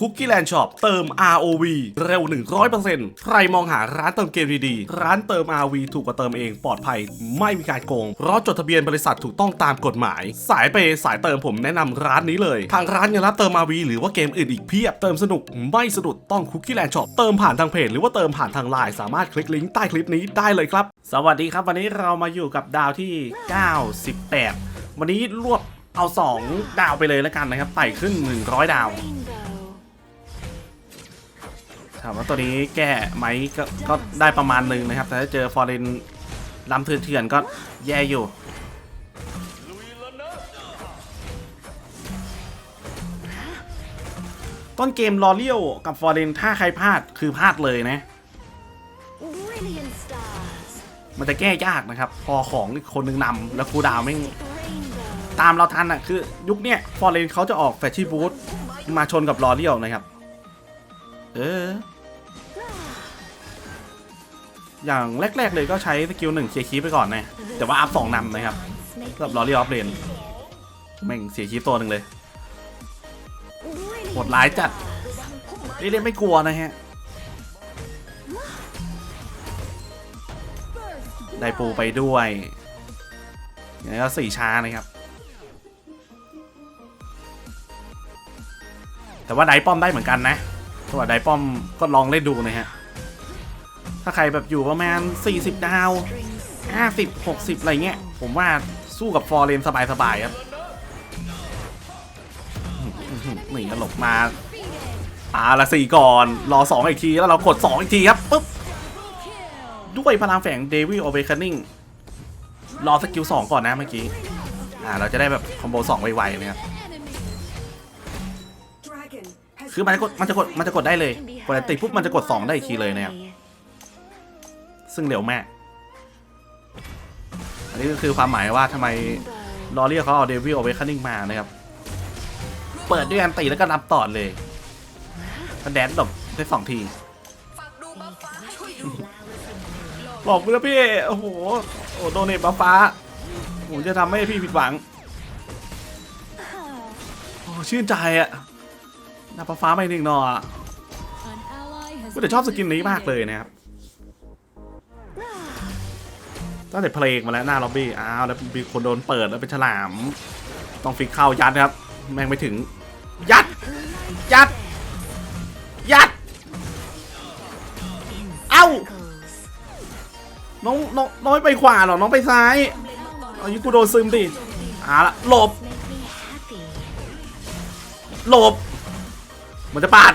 คุกกี้แลนด์ช็อปเติม ROV เร็ว 100%ใครมองหาร้านเติมเกมดีๆ ร้านเติม ROV ถูกกว่าเติมเองปลอดภัย ไม่มีการโกง เพราะจดทะเบียนบริษัทถูกต้องตามกฎหมาย สายเปย์สายเติมผมแนะนำร้านนี้เลย ทางร้านยังรับเติม ROV หรือว่าเกมอื่นอีกเพียบเติมสนุกไม่สะดุดต้องคุกกี้แลนด์ช็อปเติมผ่านทางเพจหรือว่าเติมผ่านทางไลน์สามารถคลิกลิงก์ใต้คลิปนี้ได้เลยครับ สวัสดีครับ วันนี้เรามาอยู่กับดาวที่ 98 วันนี้รวบเอา 2 ดาวไปเลยแล้วกันนะครับไต่ขึ้น 100 ดาว ถามว่าตัวนี้แก้ไหมกก็ได้ประมาณหนึ่งนะครับ แต่ถ้าเจอฟอร์เรนลำเถื่อนๆก็แย่อยู่ต้นเกมลอเลียวกับฟอร์เรนถ้าใครพลาดคือพลาดเลยนะ มันจะแก้ยากนะครับ พอของคนหนึ่งนำแล้วครูดาวไม่ตามเราทันอะคือยุคเนี้ยฟอร์เรนเขาจะออกแฟชั่นบูทมาชนกับลอเลียวนะครับ เออ อย่างแรก ๆ เลยก็ใช้สกิลหนึ่งเคลียร์คีปไปก่อนนะแต่ว่าอัพสองนำนะครับสำหรับลอเลียออฟเลนแม่งเสียคีปตัวหนึ่งเลยโหดร้ายจัดเรียกไม่กลัวนะฮะได้ปูไปด้วยอย่างนี้ก็สี่ช้านะครับ แต่ว่าไดป้อมได้เหมือนกันนะเพราว่าไดป้อมก็ลองเล่นดูนะฮะ ถ้าใครแบบอยู่ประมาณ 40 ดาว 50 60 อะไรเงี้ย ผมว่าสู้กับฟอร์เรนสบายๆครับหนีหลบมาอาละสี่ก่อน รอ 2 อีกที แล้วเรากด 2 อีกทีครับปุ๊บ ด้วยพลังแฝงเดวิลโอเบค n นิ่งรอสกิล 2 ก่อนนะเมื่อกี้ อ่า เราจะได้แบบคอมโบ 2 ไวๆนะครับคือมันจะกดมันจะกดมันจะกดได้เลย กดติปุ๊บมันจะกด 2 ได้อีกทีเลยนะครับ ซึ่งเร็วมาก อันนี้ก็คือความหมายว่าทำไมลอเรียเขาเอาเดวิลโอาเบค n นิ่งมานะครับ เปิดด้วยอันติแล้วก็นับต่อเลยก็แดนดบได้สองทีบอกเพื่อพี่ โอ้โห โอ้โดเนทฟ้า ผมจะทำให้พี่ผิดหวัง โอ้ชื่นใจอะน้าฟ้าฟ้าไม่หนึ่งหนออะก็แต่ชอบสกินนี้มากเลยนะครับ ตั้งแต่เพลงมาแล้วหน้าล็อบบี้อ้าวแล้วมีคนโดนเปิดแล้วเป็นฉลาม ต้องฟิกเข้ายัดนะครับ แม่งไม่ถึง ยัด ยัด ยัด เอ้า น้องน้องน้อยไปขวาเหรอ น้องไปซ้ายเอายุกูโดนซึมดิอ่าละหลบ หลบ มันจะปาด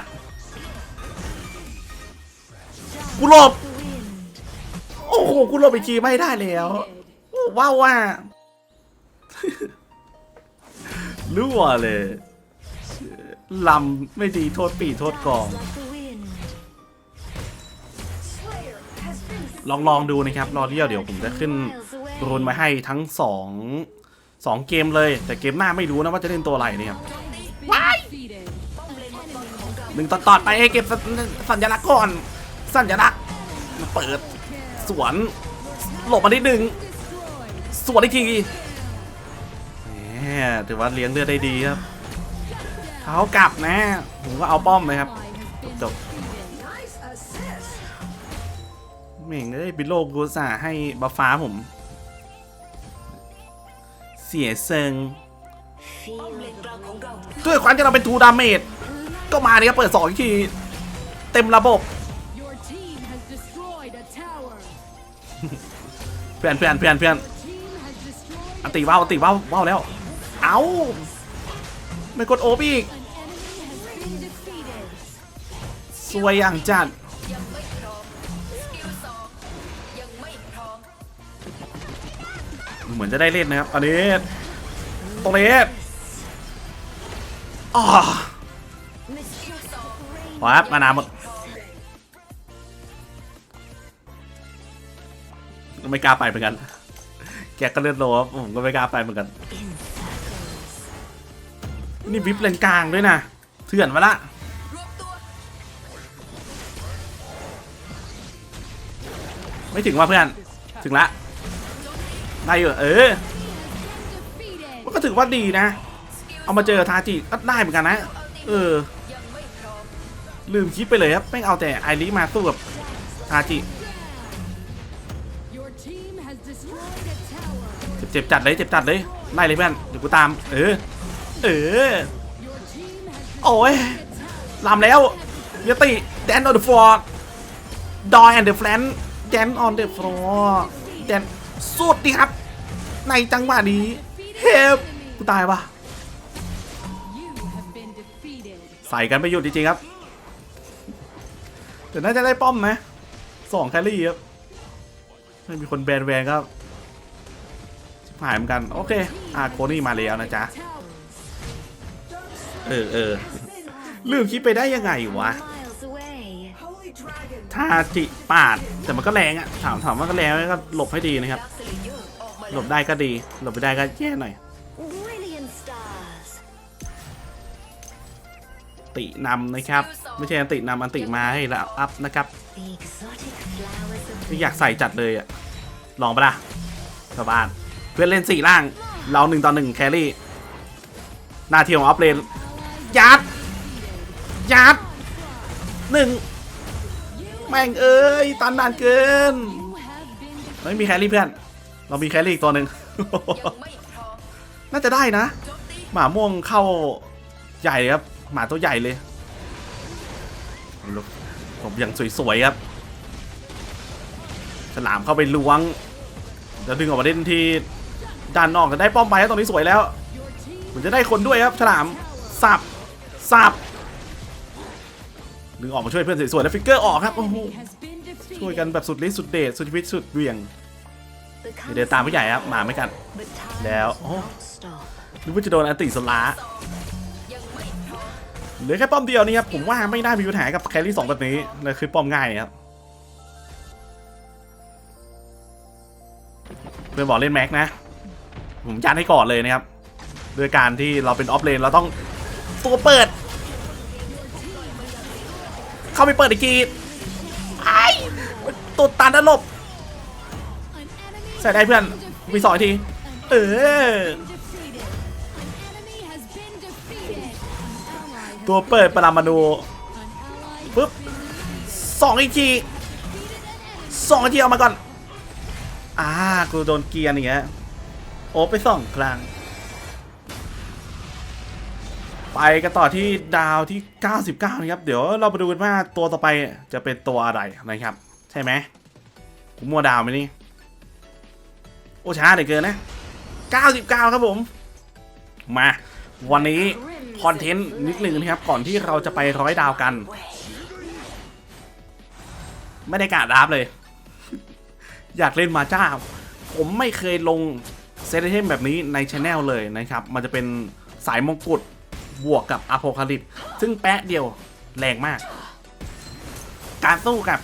กูหลบ โอ้โหกูหลบอีกทีไม่ได้แล้วโอ้ว้าวว่ารั่วเลยลำไม่ดีโทษปีโทษกอง ลองลองดูนะครับ รอเรียวเดี๋ยวผมจะขึ้นรุนมาให้ทั้งสองสองเกมเลย แต่เกมหน้าไม่รู้นะว่าจะเล่นตัวอะไรเนี่ยครับหนึ่งตอนตอดไปให้เก็บสัญลักษณ์ก่อน สัญลักษณ์เปิด สวน หลบมานิดหนึ่งสวนอีกทีแหมถือว่าเลี้ยงเลือดได้ดีครับเท้ากลับนะ ผมก็เอาป้อมเลยครับ จบจบเม่งเอ้ยบิโลกูสาให้บัฟฟ้าผม เสียเซิงด้วยความที่เราเป็นทูดาเมจก็มาเนี่ยเปิดสองที เต็มระบบ เพื่อนเพื่อนเพื่อนเพื่อนอันติว่าวอันติว่าวว่าวแล้ว เอาไม่กดโอบอีกสวยอย่างจัดเหมือนจะได้เล่นนะครับอันนี้ตรงนี้อ๋อ mistress of rain. พอครับมานาหมด ไม่กล้าไปเหมือนกัน แกก็เลือดโลครับผมก็ไม่กล้าไปเหมือนกัน นี่วิปเลนกลางด้วยนะ เถื่อนมาละไม่ถึงว่าเพื่อน ถึงละ ได้อยู่เออ มันก็ถือว่าดีนะ เอามาเจอทาจิก็ได้เหมือนกันนะ เออ ลืมคิดไปเลยครับ แม่งเอาแต่ไอริมาสู้กับอาจิ เจ็บจัดเลยเจ็บจัดเลยไล่เลยเพื่อนเดี๋ยวกูตาม เออ เออ โอ้ยลำแล้วเยติแดนออนเดอะฟลอร์ดอยแอนเดอะแฟลนแดนออนเดอะฟลอร์แดนสุดดีครับ ในจังหวะนี้เฮฟกูตายวะใส่กันไปหยุดจริงๆครับ เดี๋ยวน่าจะได้ป้อมนะสองแคลรี่ครับ ไม่มีคนแบนแวนก็หายเหมือนกัน โอเคอาโคนี่มาแล้วนะจ๊ะ เออเออลืมคิดไปได้ยังไงวะ Miles away. ถ้าจิปาด แต่มันก็แรงอะถามถามว่าก็แรงไหมก็หลบให้ดีนะครับ หลบได้ก็ดี หลบไม่ได้ก็แย่หน่อย ตินำนะครับ ไม่ใช่อันตินำอันติมาให้แล้วอัพนะครับ ไม่อยากใส่จัดเลยอะลองปะล่ะชาวบ้าน เพื่อนเล่นสี่ล่าง เราหนึ่งต่อหนึ่งแครี่ หน้าที่ของอัพเลนยัด ยัดหนึ่งแม่งเอ้ยตันนานเกินไม่มีแครี่เพื่อน เรามีแครี่อีกตัวหนึ่งน่าจะได้นะ หมาม่วงเข้าใหญ่ครับ หมาตัวใหญ่เลยผมอย่างสวยๆครับ ฉลามเข้าไปล้วงแล้วดึงออกมาเล่นที่ด้านนอกจะได้ป้อมไปแล้วตรงนี้สวยแล้วเหมือนจะได้คนด้วยครับฉลามสับสับดึงออกมาช่วยเพื่อนสวยๆแล้วฟิกเกอร์ออกครับโอ้โหช่วยกันแบบสุดฤทธิ์สุดเดชสุดชีวิตสุดเวี่ยงเดี๋ยวตามผู้ใหญ่ครับหมาไม่กัน But time Now- does oh. not stop. นึกว่าจะโดนอันติสลาเหลือแค่ป้อมเดียวนี่ครับผมว่าไม่น่ามีปัญหากับแครี่สองแบบนี้นะคือป้อมง่ายครับ อนบอกเล่นแม็กนะ ผมยัดให้ก่อนเลยนะครับโดยการที่เราเป็นออฟเลนเราต้องตัวเปิด เข้าไปเปิดอีกทีไอ้ตัวตันนะหลบใส่ได้เพื่อนมีสองที เออ ตัวเปิดปรามาณูปึ๊บสองอีกทีสองอีกทีเอามาก่อน อ่ากูโดนเกียร์อย่างเงี้ยโอ้ไปสองครั้งไปกันต่อที่ดาวที่ 99 นะครับ เดี๋ยวเราไปดูกันว่าตัวต่อไปจะเป็นตัวอะไรนะครับ ใช่ไหมผมมัวดาวไหมนี่ โอ้ช้าเหลือเกินนะ 99 ครับผม มา วันนี้คอนเทนต์นิดหนึ่งนะครับ ก่อนที่เราจะไปร้อยดาวกัน ไม่ได้กาดราฟเลย อยากเล่นมาจ้า ผมไม่เคยลงเซตเทมแบบนี้ในช anel เลยนะครับ มันจะเป็นสายมงกุฎบวกกับอโ c คาลิปซึ่งแปะเดียวแรงมาก การสู้กับ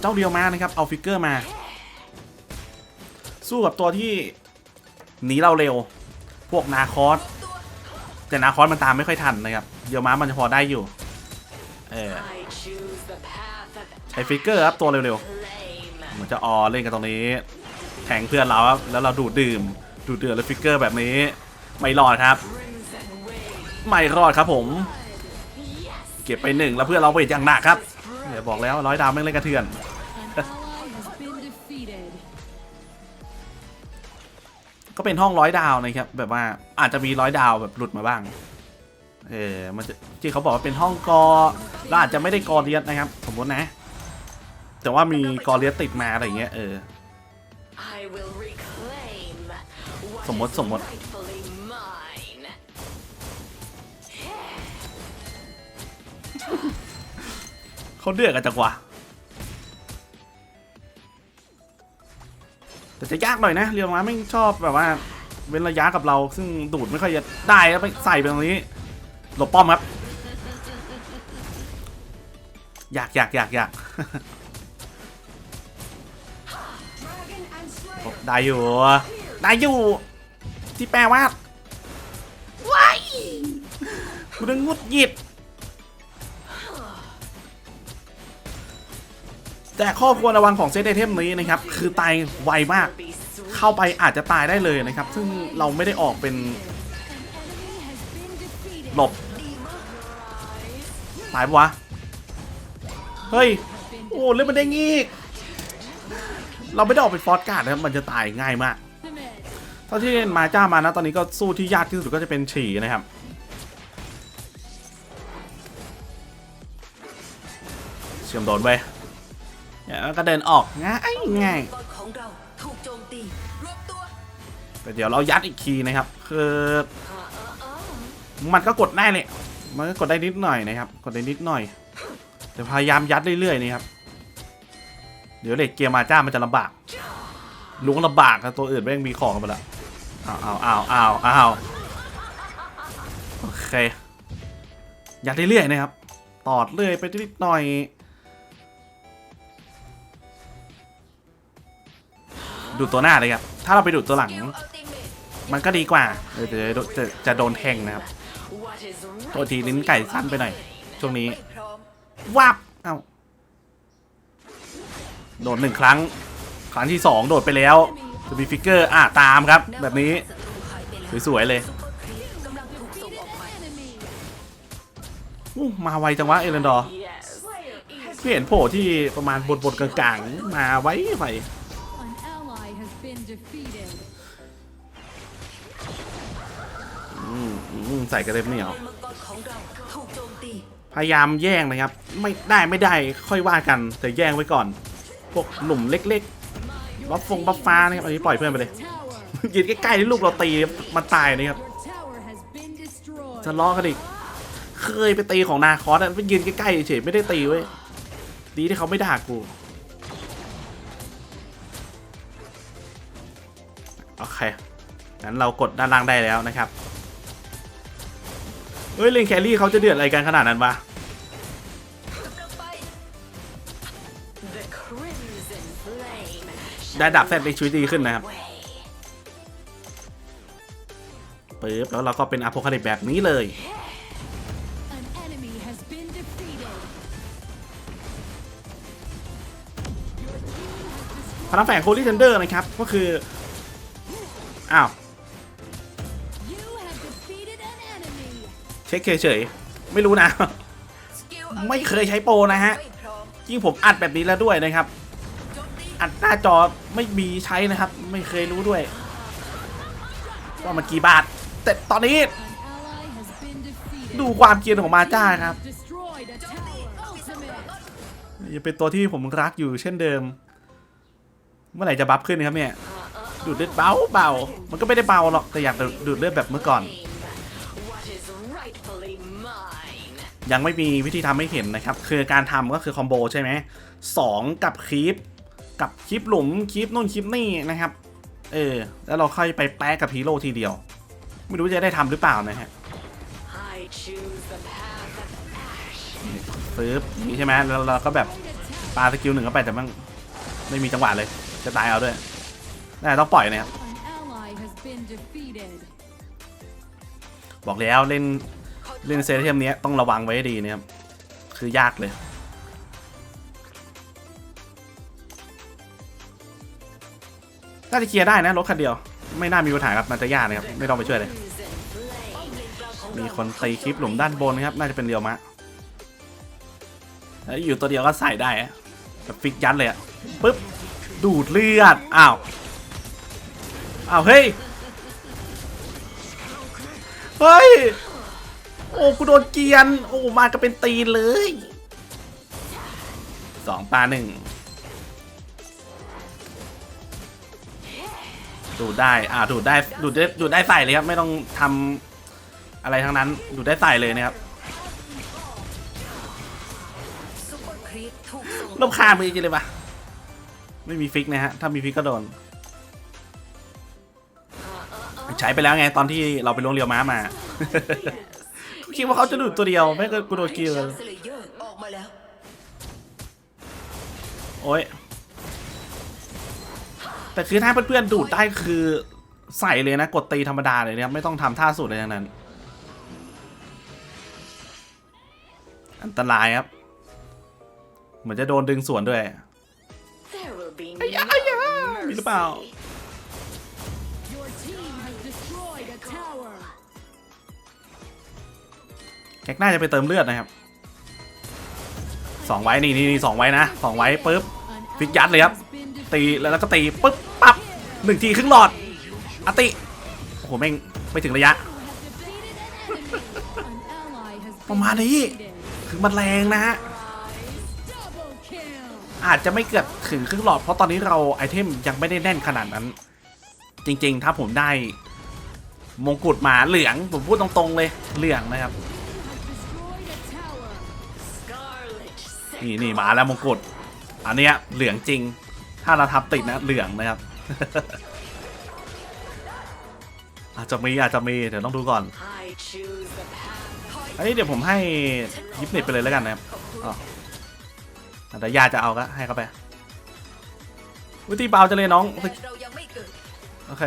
เจ้าเดียวมานะครับ เอาฟิกเกอร์มา สู้กับตัวที่หนีเราเร็ว พวกนาคอสแต่นาคอสมันตามไม่ค่อยทันนะครับ เดียวม้ามันจะพอได้อยู่ เออใช้ฟิกเกอร์ครับตัวเร็วๆ มือนจะออเล่นกันตรงนี้ แทงเพื่อนเราครับแล้วเราดูดดื่ม ดูดเดือดแล้วฟิกเกอร์แบบนี้ ไม่รอดครับ ไม่รอดครับผม เก็บไปหนึ่งแล้วเพื่อนเราเวทอย่างหนักครับเดี๋ยวบอกแล้วร้อยดาวไม่เล่นกระเทือนก็เป็นห้องร้อยดาวนะครับแบบว่าอาจจะมีร้อยดาวแบบหลุดมาบ้าง เออมันจะที่เขาบอกว่าเป็นห้องกอแล้วอาจจะไม่ได้กอเลียสนะครับ สมมตินะ แต่ว่ามีกอเลียสติดมาอะไรอย่างเงี้ยเออ I will reclaim what สมมติ is สมมติ rightfully mine. เขาเดือดกันจังวะแต่จะยากหน่อยนะเรียวมาไม่งชอบแบบว่าเว้นระยะกับเราซึ่งดูดไม่ค่อยจะได้แล้วไปใส่ไปตรงนี้ หลบป้อมครับ อยากอยากอยากอยาก ได้อยู่ ได้อยู่ ที่แปลว่าว้ายกูนึกงุดหยิดแต่ข้อควรระวังของเซตไอเทมนี้นะครับ คือตายไวมาก Be sweet. เข้าไปอาจจะตายได้เลยนะครับ ซึ่งเราไม่ได้ออกเป็น An enemy has been defeated. หลบ ตายปะวะ เฮ้ย โอ้เล่นมันได้งี้อีก เราไม่ได้ออกไปฟอสการ์ดนะครับมันจะตายง่ายมากเท่าที่มาจ้ามานะตอนนี้ก็สู้ที่ยากที่สุดก็จะเป็นฉี่นะครับเชื่อมโดนไปเนี่ยก็เดินออกง่ายง่ายแต่เดี๋ยวเรายัดอีกทีนะครับคือมันก็กดได้เลยมันก็กดได้นิดหน่อยนะครับ กดได้นิดหน่อย แต่พยายามยัดเรื่อยๆนี่ครับ ดี๋ยวเด็กเกียร์มาจ้ามันจะลำบากลุงลำบากนะตัวอื่นแม่งมีของกันไปแล้วอ้าวอ้าวอ้าวอ้าวอ้าวโอเคยัดเรื่อยๆนะครับ ตอดเรื่อยไปนิดหน่อย ดูตัวหน้าเลยครับ ถ้าเราไปดูตัวหลัง มันก็ดีกว่าเออจะจะจะจะโดนแทงนะครับ ตัวทีลิ้นไก่สั้นไปหน่อย ช่วงนี้วับ โดดหนึ่งครั้ง ครั้งที่สองโดดไปแล้วจะมีฟิกเกอร์อะตามครับ แบบนี้ สวย ๆ เลยมาไวจังวะเอเลนดอร์พี่เห็นโผล่ที่ประมาณบนบนๆกลางๆ มาไว้ไวใส่กระเด็นเหนียวมังกรอพยายามแย่งนะครับ ไม่ได้ไม่ได้ค่อยว่ากันแต่แย่งไว้ก่อน วกหนุ่มเล็กๆบัฟฟงบัฟฟ้านะครับอันนี้ปล่อยเพื่อนไปเลยยืนใกล้ๆที่ลูกเราตีมันตายนะครับจะล้อกันอีกเคยไปตีของนาคอสอะไปยืนใกล้ๆเฉยไม่ได้ตีเว้ยดีที่เขาไม่ด่ากูโอเคงั้นเรากดด้านล่างได้แล้วนะครับเฮ้ยเลนแครี่เขาจะเดือดอะไรกันขนาดนั้นวะ ได้ดับแซดในชีวิตดีขึ้นนะครับ way ปึ๊บแล้วเราก็เป็นอ p โ c คาลิปแบบนี้เลย An enemy has been defeated. พลังแฝงโคลี่เทนเดอร์นะครับ ก็คือ อ้าว You have defeated an enemy. เช็คเฉยๆ ไม่รู้นะสกิลไม่เคยใช้โปรนะฮะไม่พร้อมยิ่งผมอัดแบบนี้แล้วด้วยนะครับโจมตี อัดหน้าจอไม่มีใช้นะครับ ไม่เคยรู้ด้วย ว่ามันกี่บาท แต่ตอนนี้ ดูความเกียนของมาจ้าครับยังเป็นตัวที่ผมรักอยู่เช่นเดิม เมื่อไหร่จะบัฟขึ้นครับเนี่ยดูดเลือดเบาเบา มันก็ไม่ได้เบาหรอก แต่อยากดูดเลือดแบบเมื่อก่อน ยังไม่มีวิธีทำให้เห็นนะครับ คือการทำก็คือคอมโบใช่ไหมสองกับคลิป กับคลิปหลุมคลิปนู่นคลิปนี่นะครับ เออ แล้วเราค่อยไปแปะกับฮีโร่ทีเดียว ไม่รู้จะได้ทำหรือเปล่านะฮะ I choose the path of ash ปึ๊บอย่างนี้ใช่ไหมแล้วเราก็แบบปาสกิลหนึ่งเข้าไปแต่มันไม่มีจังหวะเลย จะตายเอาด้วยน่าจะต้องปล่อยนะครับบอกแล้วเล่นเล่นเซตเทมเนี้ยต้องระวังไว้ดีนะครับคือยากเลย น่าจะเคลียร์ได้นะรถคันเดียว ไม่น่ามีปัญหาครับมันจะยากนะครับไม่ต้องไปช่วยเลย มีคนตีคลิปหลุมด้านบนนะครับ น่าจะเป็นเรียวมะแล้วอยู่ตัวเดียวก็ใส่ได้แบบฟิกยัดเลยอะปึ๊บดูดเลือดอ้าวอ้าวเฮ้ยเฮ้ยโอ้กูโดนเกียนโอ้มาก็เป็นตีนเลยสองปลาหนึ่ง ดูดได้ อ่าดูดได้ดูดได้ดูดได้ใส่เลยครับ ไม่ต้องทำอะไรทั้งนั้น ดูดได้ใส่เลยนะครับซุปเปอร์ครีปถูกส่งรำคามือจริงเลยปะไม่มีฟิกนะฮะ ถ้ามีฟิกก็โดน ใช้ไปแล้วไงตอนที่เราไปลงเรียวม้ามาคิดว่าเขาจะดูดตัวเดียว ไม่ก็กูโดนกิลเลยเลยโอ้ย แต่คือถ้าเพื่อนๆดูดได้คือใส่เลยนะกดตีธรรมดาเลยนะครับไม่ต้องทำท่าสูตรอะไรทั้งนั้น อันตรายครับ เหมือนจะโดนดึงสวนด้วย There will be อ้ยะ no อ้ยะมีหรือเปล่า mercy. Your team has destroyed a tower. แก๊กน่าจะไปเติมเลือดนะครับสองไว้นี่นี่นี่สองไว้นะสองไว้ปุ๊บ An ฟิกยัดเลยครับ ally has been ตีแล้วแล้วก็ตีปุ๊บปั๊บ หนึ่งทีครึ่งหลอดอติ โอ้โหแม่งไม่ถึงระยะ ประมาณนี้ คือมันแรงนะฮะ อาจจะไม่เกือบถึงครึ่งหลอด เพราะตอนนี้เราไอเทมยังไม่ได้แน่นขนาดนั้น จริงๆ ถ้าผมได้ มงกุฎหมาเหลือง ผมพูดตรงๆเลย เหลืองนะครับ นี่นี่มาแล้วมงกุฎ อันเนี้ยเหลืองจริง ถ้าเราทับติดนะเหลืองนะครับ อาจจะมีอาจจะมีเดี๋ยวต้องดูก่อน I choose the path. เอ้ยเดี๋ยวผมให้ยิปเน็ตไปเลยแล้วกันนะครับอ๋อแต่ญาติจะเอาก็ให้เขาไปวิธีเบาจะเลยน้องเรายังไม่เกิดโอเค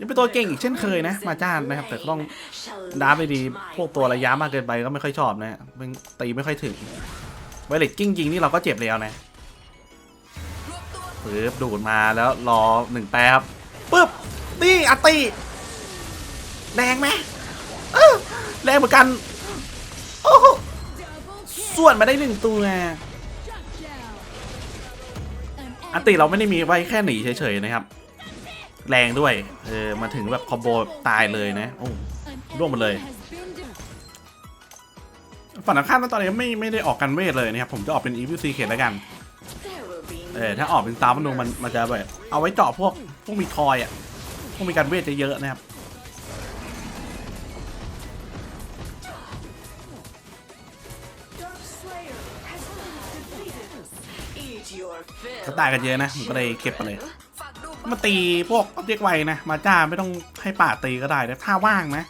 ยังเป็นตัวเก่งอีกเช่นเคยนะ มาจ้านนะครับ แต่ก็ต้องดาร์ฟ lift ดี พวกตัวระยะมากเกินไปก็ไม่ค่อยชอบนะมันตีไม่ค่อยถึงไวเลตกิ้งยิงนี่เราก็เจ็บแล้วนะปึ๊บดูดมาแล้วรอหนึ่งแป๊บปึ๊บนี่อตตีแรงไหมแรงเหมือนกัน โอ้โหส่วนมาได้หนึ่งตัวอันติเราไม่ได้มีไว้แค่หนีเฉยๆนะครับ แรงด้วย เออ มาถึงแบบคอมโบตายเลยนะ โอ้ An ร่วงหมดเลย enemy has been defeated. ฝั่งตรงข้ามตอนนี้ไม่ไม่ได้ออกกันเวทเลยนะครับ ผมจะออกเป็นอีวิซีเคทแล้วกัน There will be เออ ถ้าออกเป็นตามมันดูมันมันจะแบบเอาไว้เจาะพวกพวกมีทอยอะ พวกมีการเวทเยอะๆนะครับ Dark Slayer has been defeated. Eat your fill. ก็ตายกันเยอะนะผมก็เลยเก็บไปเลยฝากดู มาตีพวกเรียกไวนะ มาจ้าไม่ต้องให้ป่าตีก็ได้นะถ้าว่างนะ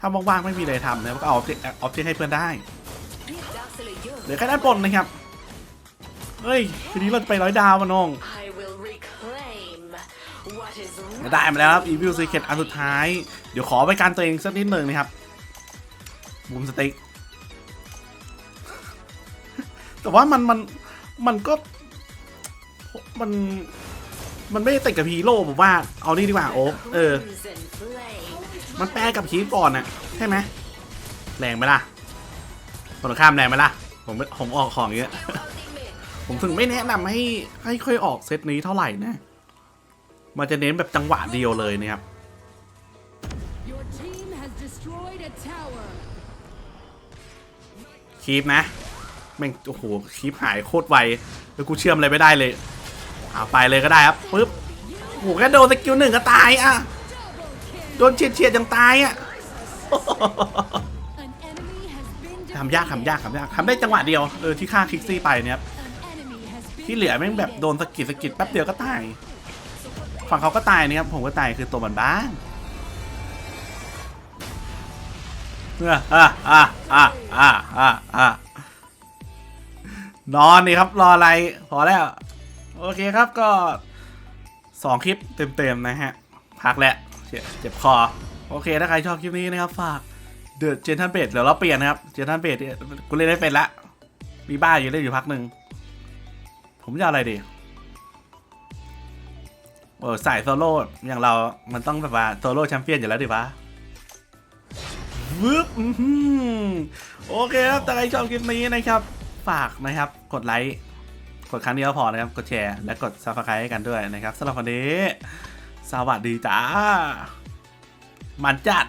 ถ้าว่างๆไม่มีอะไรทำนะก็เอาออบเจกต์ให้เพื่อนได้เรียกดาร์คสเลเยอร์เหลือแค่ด้านบนนะครับ เฮ้ยทีนี้เราจะไปร้อยดาวมาน้องได้มาแล้วครับ Evil Secret อันสุดท้าย เดี๋ยวขอไปการตัวเองสักนิดหนึ่งนะครับบูมสติ๊กแต่ว่ามันมันมันก็มัน มันไม่ติดกับฮีโร่ผมว่าเอานี่ดีกว่าโอ๊เออ มันแปลกับคีฟก่อนนะใช่ไหมแรงไหมล่ะคนข้ามแรงไหมล่ะ ผมผมออกของอย่างเงี้ยอัลติเมทผมถึงไม่แนะนำให้ให้ค่อยออกเซตนี้เท่าไหร่นะ มันจะเน้นแบบจังหวะเดียวเลยนะครับคีปนะแม่งโอ้โหคีปหายโคตรไวแล้วกูเชื่อมอะไรไม่ได้เลย เอาไปเลยก็ได้ครับปึ๊บโหแค่โดนสกิลหนึ่งก็ตายอะโดนเฉียดเฉียดยังตายอะทำยากทำยากทำยากทำได้จังหวะเดียวเออที่ฆ่าคิกซี่ไปเนี่ยที่เหลือแม่งแบบโดนสะกิดสะกิดแป๊บเดียวก็ตาย ฝั่งเขาก็ตายนะครับผมก็ตายคือตัวมันบ้างเอออะอะอะอะอะอะนอนนี่ครับรออะไรพอแล้ว โอเคครับก็สองคลิปเต็มๆนะฮะ พักแล้วเจ็บคอ โอเค ถ้าใครชอบคลิปนี้นะครับ ฝากเดอะเจนทันเบดเดี๋ยวเราเปลี่ยนนะครับ เจนทันเบดกูเล่นได้เป็นละ มีบ้าอยู่เล่นอยู่พักหนึ่ง ผมจะอาอะไรดีโอ้สายโซโล่อย่างเรา มันต้องแบบว่าโซโล่แชมเปี้ยนอยู่แล้วดิวะวึบอื้อหือโอเคครับ แต่ใครชอบคลิปนี้นะครับ ฝากนะครับ กดไลค์ กดครั้งเดียวพอนะครับ กดแชร์และกดซับสไครต์ให้กันด้วยนะครับสำหรับวันนี้ สวัสดีจ้า มันจัด